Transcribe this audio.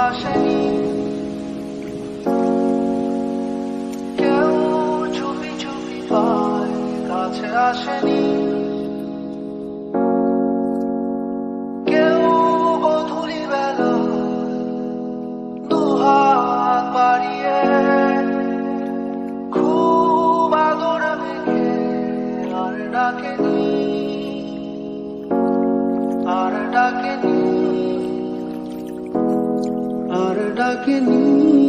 আসেনি। কেউ চুপি চুপি পায় কাছে আসেনি। কেউ গধূলি বেলা দুহাত বাড়িয়ে খুব আদর মেখে আর ডাকেনি। আর ডাকেনি। ডাকেনি